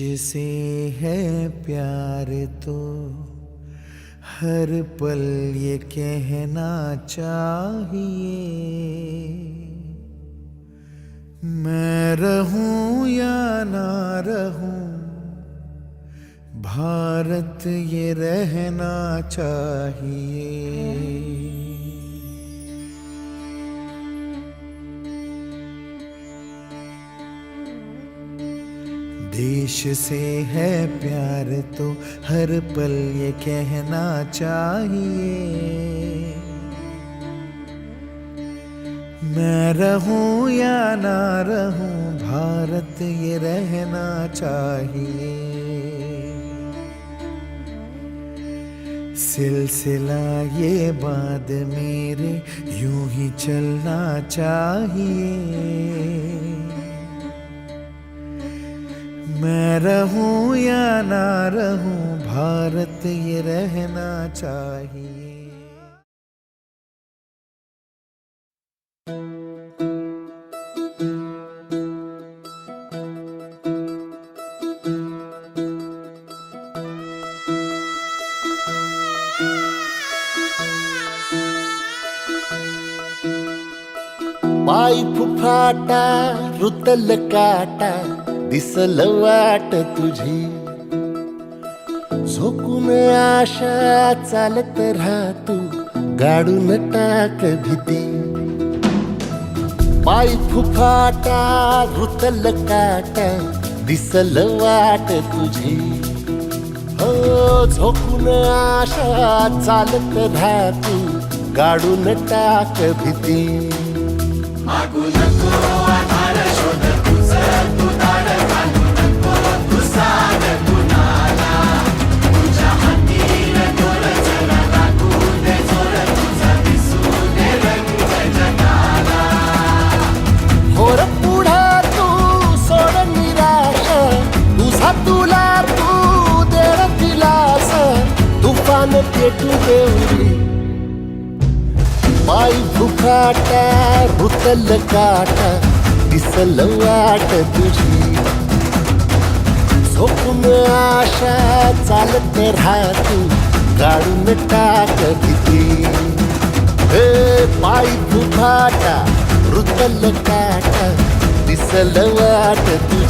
से है प्यार तो। हर पल ये कहना चाहिए। मैं रहूँ या ना रहूँ, भारत ये रहना चाहिए। देश से है प्यार तो हर पल ये कहना चाहिए। मैं रहूँ या ना रहूँ, भारत ये रहना चाहिए। सिलसिला ये बाद मेरे यूँ ही चलना चाहिए। मैं रहूं या ना रहूं भारत ये रहना चाहिए। पाय फुफाटा रुतल काटा दिसल वाट तुझी. झोकून आशा चालत राहतू गाडून टाक भीती. पाय फुफाटा रुतल काटा दिसल वाट तुझी. हो झोकून आशा चालत राहतू गाडून टाक भीती. होर देवरी. पाय फुकाटा रुतल काटा दिसल वाट तुझी. झोपून आशा चालत राहतू काढून टाक किती. हे पाय भुकाटा रुतल काटा दिसल वाट तुझी.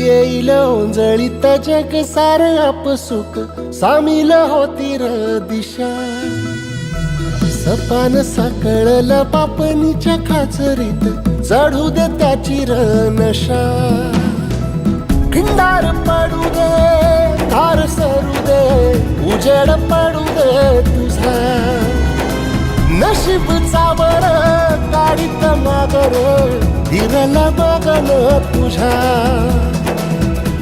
येईल ओंजळीत जग सार आपसुक सामील होती र दिशा. सपान साकळल पापणीच्या खाचरीत. चढू दे त्याची र नशा खिंडार पडू दे धार सरू दे उजेड पडू दे तुझा. नशीब चावर गाडीत मागर हिरल बगन तुझ्या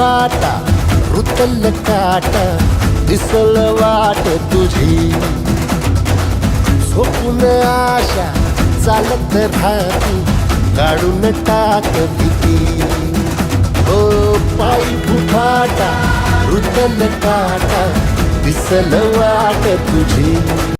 वाई रुतल काट दिसल वाट तुझी. झोपून आशा चालत राहती काढून टाक भीती. ओ पायी फुफाटा रुतल काटा दिसल वाट तुझी.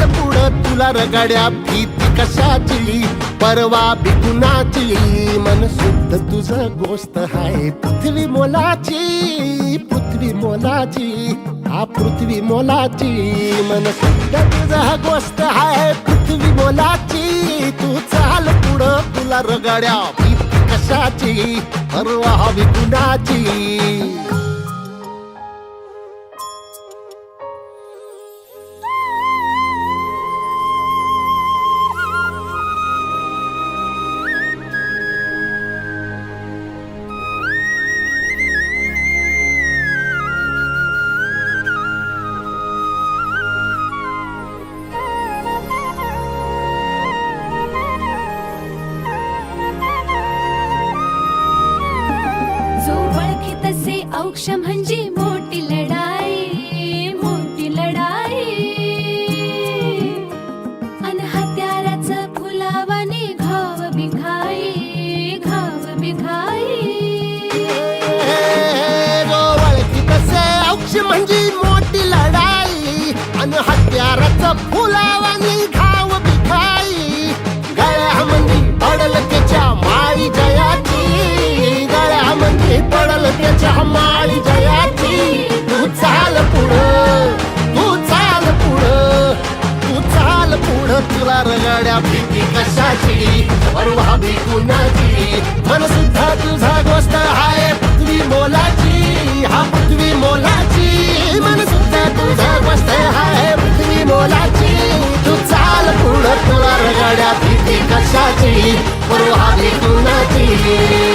तू पुढं तुला रगाड्या भीती कशाची परवा भिकुनाची मन शुद्ध तुझं गोष्ट हाय. पृथ्वी मोलाची पृथ्वी मोलाची हा पृथ्वी मोलाची. मन शुद्ध तुझं गोष्ट हाय. पृथ्वी मोलाची तू चाल पुढं तुला रगाड्या भीती कशाची परवा बिकुनाची मोठी लढाई अन हत्याराचं फुलावानी घाव गळ्या गळ्यामध्ये पडल त्याच्या माळी जयाची. गळ्यामध्ये पडल त्याच्या माळी जयाची. तू चाल पुढं तू चाल पुढं तू चाल पुढं. तुला रगाड्या भीती कशाची? परवा भी कुणाची? मन सुद्धा तुझा गोष्ट हाय पृथ्वी मोलाची. हा पृथ्वी मोलाची. मन सुद्धा तुझा गोष्ट हाय पृथ्वी मोलाची तू चाल पुढं. तुला रगाड्या भीती कशाची? परवा कुणाची?